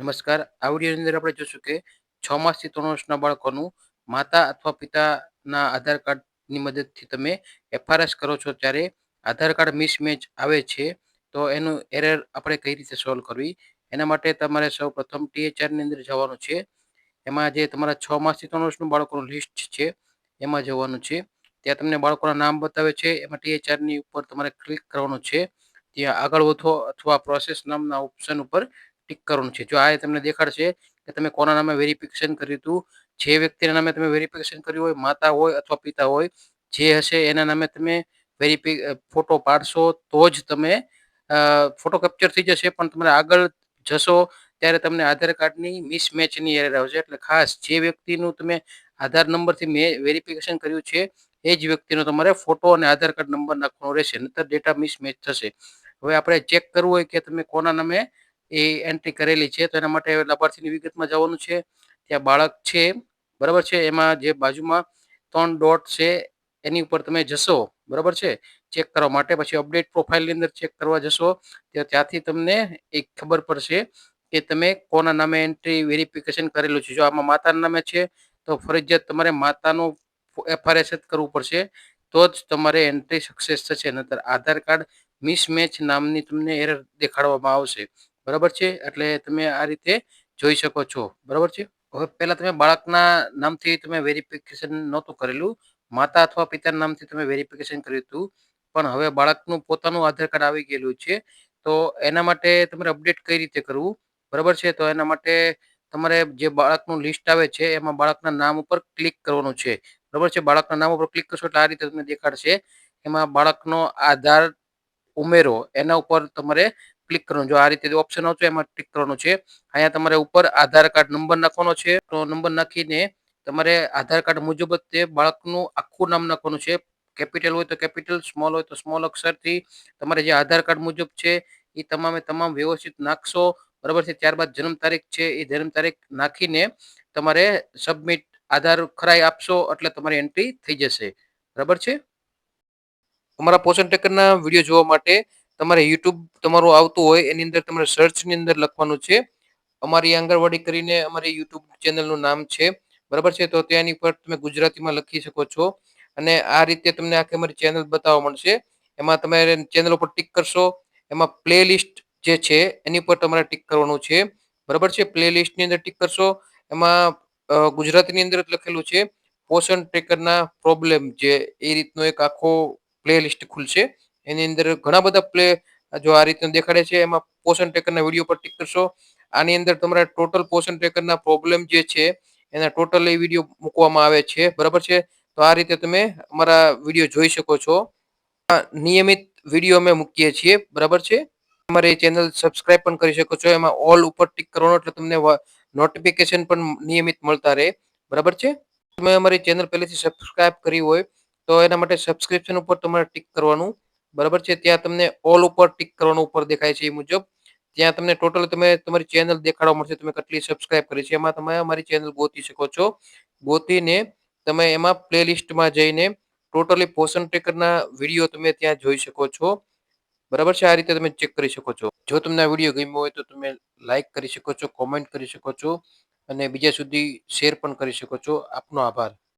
નમસ્કાર. આ અંદર આપણે જોશું કે છ માસથી ત્રણ વર્ષના બાળકોનું માતા અથવા પિતાના આધાર કાર્ડની મદદથી તમે એફઆરએસ કરો છો ત્યારે આધાર કાર્ડ મિસમેચ આવે છે, તો એનું એરર આપણે કઈ રીતે સોલ્વ કરવી? એના માટે તમારે સૌ પ્રથમ ટીએચઆરની અંદર જવાનું છે. એમાં જે તમારા છ માસથી ત્રણ વર્ષનું બાળકોનું લિસ્ટ છે, એમાં જવાનું છે. ત્યાં તમને બાળકોના નામ બતાવે છે, એમાં ટીએચઆરની ઉપર તમારે ક્લિક કરવાનું છે. ત્યાં આગળ વધો અથવા પ્રોસેસ નામના ઓપ્શન ઉપર ટિક કરવાનું છે. જો આ તમને દેખાડશે કે તમે કોના નામે વેરિફિકેશન કર્યું હતું, જે વ્યક્તિના નામે તમે વેરિફિકેશન કર્યું હોય, માતા હોય અથવા પિતા હોય, જે હશે એના નામે તમે વેરિફિ ફોટો પાડશો તો જ તમે ફોટો કેપ્ચર થઈ જશે, પણ તમારે આગળ જશો ત્યારે તમને આધાર કાર્ડની મિસમેચની એરર આવશે. એટલે ખાસ જે વ્યક્તિનું તમે આધાર નંબરથી મેં વેરિફિકેશન કર્યું છે, એ જ વ્યક્તિનો તમારે ફોટો અને આધાર કાર્ડ નંબર નાખવાનો રહેશે, નહીતર ડેટા મિસમેચ થશે. હવે આપણે ચેક કરવું હોય કે તમે કોના નામે એ એન્ટ્રી કરેલી છે, તો એના માટે લાભાર્થીની વિગતમાં જવાનું છે. ત્યાં બાળક છે, બરાબર છે? એમાં જે બાજુમાં ત્રણ ડોટ છે, એની ઉપર તમે જશો, બરાબર છે? ચેક કરવા માટે પછી અપડેટ પ્રોફાઇલની અંદર ચેક કરવા જશો ત્યાંથી તમને એક ખબર પડશે કે તમે કોના નામે એન્ટ્રી વેરિફિકેશન કરેલું છે. જો આમાં માતાના નામે છે, તો ફરજિયાત તમારે માતાનું એફઆરએસ જ કરવું પડશે, તો જ તમારે એન્ટ્રી સક્સેસ થશે, નહીતર આધાર કાર્ડ મિસમેચ નામની તમને એરર દેખાડવામાં આવશે. બરાબર છે? એટલે તમે આ રીતે જોઈ શકો છો. બરાબર છે? હવે પહેલા તમે બાળકના નામથી તમે વેરિફિકેશન નહોતું કરેલું. માતા અથવા પિતાના નામથી તમે વેરિફિકેશન કર્યું હતું. પણ હવે બાળકનું પોતાનું આધાર કાર્ડ આવી ગયેલું છે. તો એના માટે તમારે અપડેટ કઈ રીતે કરવું? બરાબર છે? તો એના માટે તમારે જે બાળકનું લિસ્ટ આવે છે, એમાં બાળકના નામ ઉપર ક્લિક કરવાનું છે. બરાબર છે? બાળકના નામ ઉપર ક્લિક કરશો એટલે આ રીતે તમને દેખાડશે. એમાં બાળકનો આધાર ઉમેરો. એના ઉપર તમારે ક્લિક કરવાનું. જો આ રીતે ઓપ્શન આવશે એમાં ક્લિક કરવાનું છે. અહીંયા તમારે ઉપર આધાર કાર્ડ નંબર નાખવાનો છે. તો નંબર નાખીને તમારે આધાર કાર્ડ મુજબ તે બાળકનું આખું નામ નાખવાનું છે. કેપિટલ હોય તો કેપિટલ સ્મોલ હોય તો સ્મોલ અક્ષરથી તમારે જે આધાર કાર્ડ મુજબ છે એ તમામે તમામ વ્યવસ્થિત નાખશો. બરાબર છે. ત્યારબાદ જન્મ તારીખ છે એ જન્મ તારીખ નાખીને તમારે સબમિટ આધાર ખરાઈ આપશો એટલે તમારી એન્ટ્રી થઈ જશે. બરાબર છે? અમારા પોષણ ટેકરના વીડિયો જોવા માટે તમારે યુટ્યુબ તમારું આવતું હોય, એની અંદર તમારે સર્ચની અંદર લખવાનું છે. અમારી આંગણવાડી કરીને અમારી યુટ્યુબ ચેનલનું નામ છે. બરાબર છે? તો ત્યાંની પર તમે ગુજરાતીમાં લખી શકો છો. અને આ રીતે તમને આખી અમારી ચેનલ બતાવવા મળશે. એમાં તમે ચેનલ ઉપર ટિક કરશો. એમાં પ્લે લિસ્ટ જે છે, એની પર તમારે ટિક કરવાનું છે. બરાબર છે? પ્લે લિસ્ટની અંદર ટિક કરશો. એમાં ગુજરાતીની અંદર લખેલું છે. પોષણ ટ્રેકરના પ્રોબ્લેમ જે, એ રીતનો એક આખો પ્લે લિસ્ટ ખુલશે. એની અંદર ઘણા બધા પ્લે જો આ રીતનું દેખાડે છે, એમાં પોષણ ટ્રેકરના વીડિયો પર ટિક કરશો. આની અંદર તમારા ટોટલ પોષણ ટ્રેકરના પ્રોબ્લેમ જે છે, એના ટોટલ એ વીડિયો મૂકવામાં આવે છે. બરાબર છે? તો આ રીતે તમે અમારા વીડિયો જોઈ શકો છો. નિયમિત વીડિયો અમે મૂકીએ છીએ. બરાબર છે? અમારી ચેનલ સબસ્ક્રાઇબ પણ કરી શકો છો. એમાં ઓલ ઉપર ટિક કરવાનો, એટલે તમને નોટિફિકેશન પણ નિયમિત મળતા રહે. બરાબર છે? તમે અમારી ચેનલ પહેલેથી સબસ્ક્રાઇબ કરી હોય, તો એના માટે સબસ્ક્રિપ્શન ઉપર તમારે ટિક કરવાનું. બરાબર છે? ત્યાં તમને ઓલ ઉપર ટિક કરવાનું ઉપર દેખાય છે એ મુજબ. ત્યાં તમને ટોટલ તમે તમારી ચેનલ દેખાડવા મળશે. તમે કેટલી સબસ્ક્રાઇબ કરી છે? એમાં તમે અમારી ચેનલ ગોતી શકો છો. ગોતીને તમે એમાં પ્લેલિસ્ટમાં જઈને ટોટલી પોષણ ટ્રેકરના વીડિયો તમે ત્યાં જોઈ શકો છો. બરાબર છે? આ રીતે તમે ચેક કરી શકો છો. જો તમને આ વીડિયો ગમ્યો હોય તો તમે લાઇક કરી શકો છો કોમેન્ટ કરી શકો છો અને બીજા સુધી શેર પણ કરી શકો છો. આપનો આભાર.